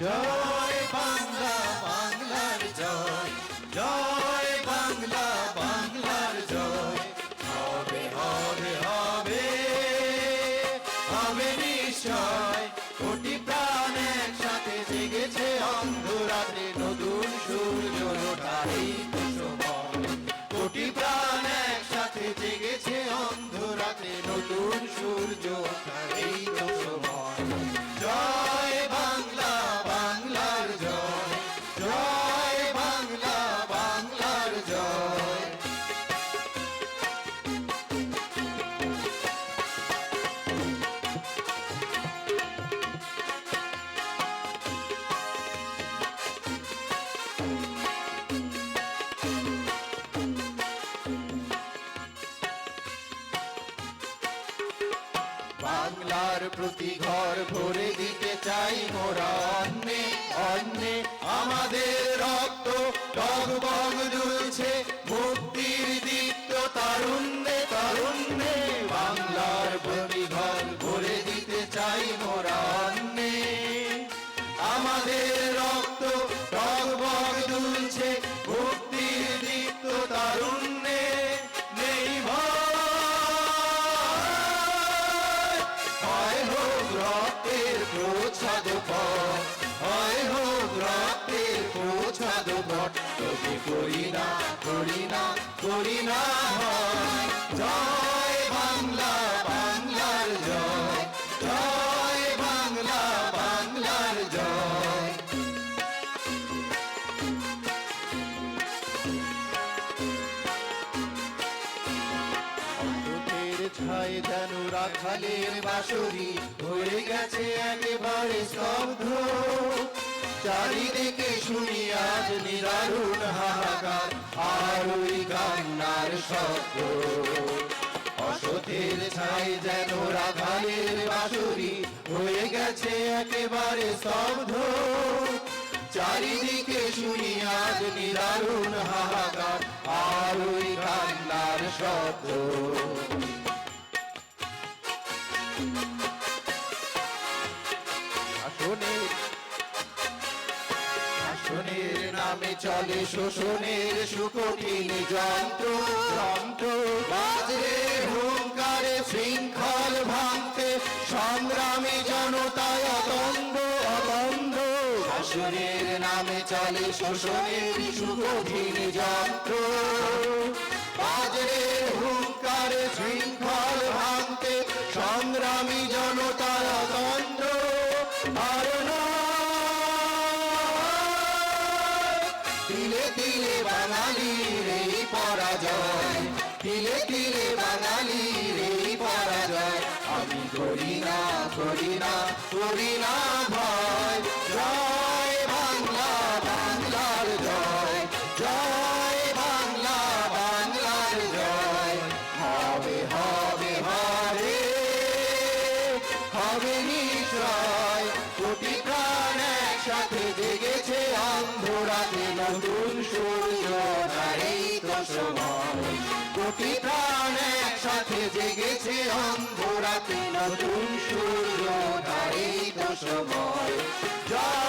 জয় বাংলা বাংলার জয়। জয় বাংলা বাংলার জয়। হবে হবে হবে। হবে নিশ্চয়। বাংলার প্রতি ঘর ভরে দিতে চাই মোরা অন্নে অন্নে আমাদের Super যেন রাখালের বাসরি হয়ে গেছে একেবারে স্তব্ধ। চারিদিকে শুনি আজ নিরারুণ হাহাকার, আর ওই কান্নার শব্দ। অসতের ছাই যেন রাখালের বাসরি হয়ে গেছে একেবারে স্তব্ধ। চারিদিকে শুনি আজ নিরারুণ হাহাকার, আর ওই কান্নার শব্দ। শাসনের নামে চলে শোষণের সুকঠিন যন্ত্র। যন্ত্র বাজরে হুঙ্কারে শৃঙ্খল ভাঙতে সংগ্রামী জনতায় অতন্দ শাসনের নামে চলে শোষণের সুকঠিন যন্ত্র। বাজরে হুঙ্কারে শৃঙ্খল ভাঙতে সংগ্রামী তিলে তিলে বাঙালির এই পরাজয়। আমি করি না করি না করি না ভয়। জয় বাংলা, বাংলার জয়। জয় বাংলা, বাংলার জয়। হবে হবে হবে। হবে নিশ্চয়। কোটি প্রাণ একসাথে জেগেছে অন্ধরাতে নতুন সূর্য। সময় কোটি প্রাণ একসাথে জেগেছে অন্ধরাতে নতুন সূর্য এই তো সময়। জয়